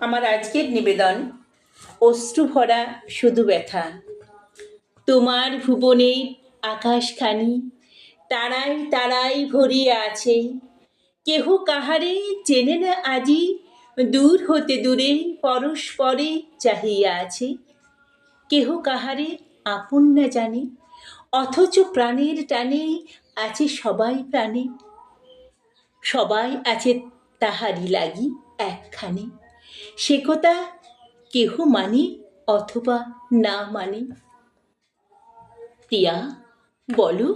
আমার আজকের নিবেদন, অশ্রু ভরা শুধু ব্যথা। তোমার ভুবনের আকাশখানি তারাই তারাই ভরিয়ে আছে। কেহ কাহারে চেনে না আজি, দূর হতে দূরে পরস্পরে চাহিয়া আছে। কেহ কাহারে আপন না জানে, অথচ প্রাণের টানে আছে সবাই প্রাণে। সবাই আছে তাহারি লাগি একখানে। সে কথা কেহ মানে অথবা না মানে? প্রিয়া, বলো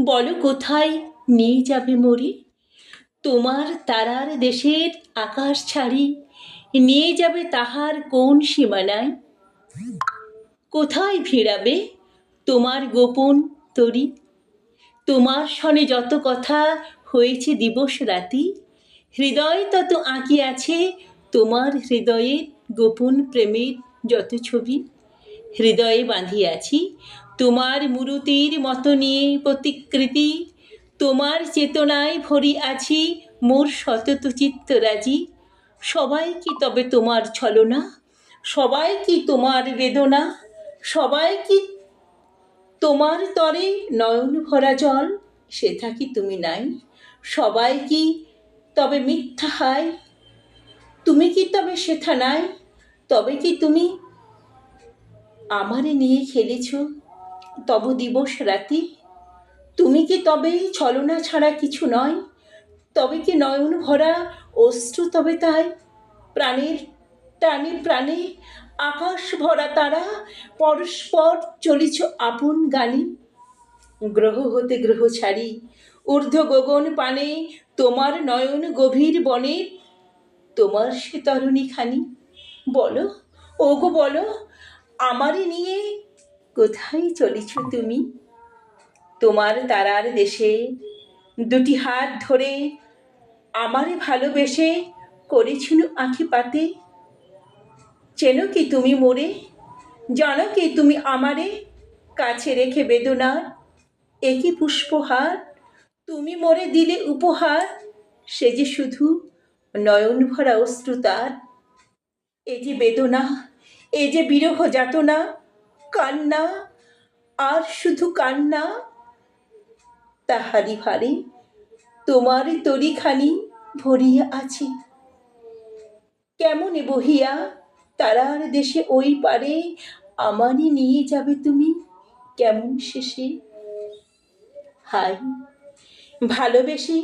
বলো কোথায় নিয়ে যাবে মরি? তোমার তারার দেশের আকাশ ছাড়ি নিয়ে যাবে তাহার কোন সীমানায়? কোথায় ভিড়াবে তোমার গোপন তরি? তোমার সনে যত কথা হয়েছে দিবস রাতি, হৃদয় তত আঁকি আছে তোমার হৃদয়ে গোপন প্রেমের যত ছবি, হৃদয়ে বাঁধিয়াছি তোমার মুরুতির মতো নিয়ে প্রতিকৃতি, তোমার চেতনায় ভরি আছি মোর সতত চিত্তরাজি। সবাই কি তবে তোমার ছলনা? সবাই কি তোমার বেদনা? সবাই কি তোমার তরে নয়ন ভরা জল? সে থাকি তুমি নাই? সবাই কি তবে মিথ্যা হায়? তুমি কি তবে সেথা নাই তবে কি তুমি আমারে নিয়ে খেলেছ? তব দিবস রাতি? তুমি কি তবে ছলনা ছাড়া কিছু নয়? তবে কি নয়ন ভরা অশ্রু তবে তাই? প্রাণের টানে প্রাণে আকাশ ভরা তারা, পরস্পর চলিছ আপন গানে। গ্রহ হতে গ্রহ ছাড়ি ঊর্ধ্ব গগন পানে তোমার নয়ন গভীর বনে তোমার সে তরণী খানি বলো, ওগো বলো, আমারে নিয়ে কোথায় চলেছ তুমি? তোমার তারার দেশে দুটি হাত ধরে আমারে ভালোবেসে করেছিল আঁখি পাতে। চেনো কি তুমি মোরে? জানো কি তুমি আমারে? কাছে রেখে বেদনার একই পুষ্পহার। তুমি মোরে দিলে উপহার, সে যে শুধু নয়ন ভরা অশ্রুতার এ যে বেদনা, এ যে বিরহ যাতনা, কান্না, আর শুধু কান্না? তাহারি ভারে তোমার তরিখানি ভরিয়া আছে। কেমনে বহিয়া তারার দেশে ওই পারে আমারই নিয়ে যাবে তুমি কেমন শেষে? হাই ভালোবেসে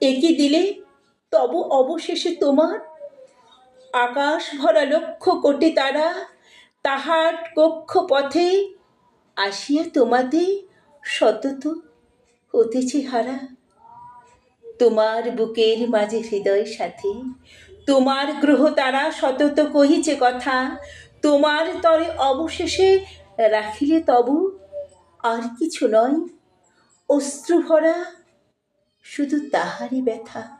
একে দিলে তব অবশেষে তোমার আকাশ ভরা লক্ষ কোটি তারা তাহার কক্ষ পথে আসিয়া তোমাতে সতত হতেছে হারা তোমার বুকের মাঝে হৃদয় সাথে, তোমার গ্রহ তারা সতত কহিছে কথা, তোমার তরে অবশেষে রাখিলে তবু আর কিছু নয় অশ্রু ভরা শুধু তাহারই ব্যথা।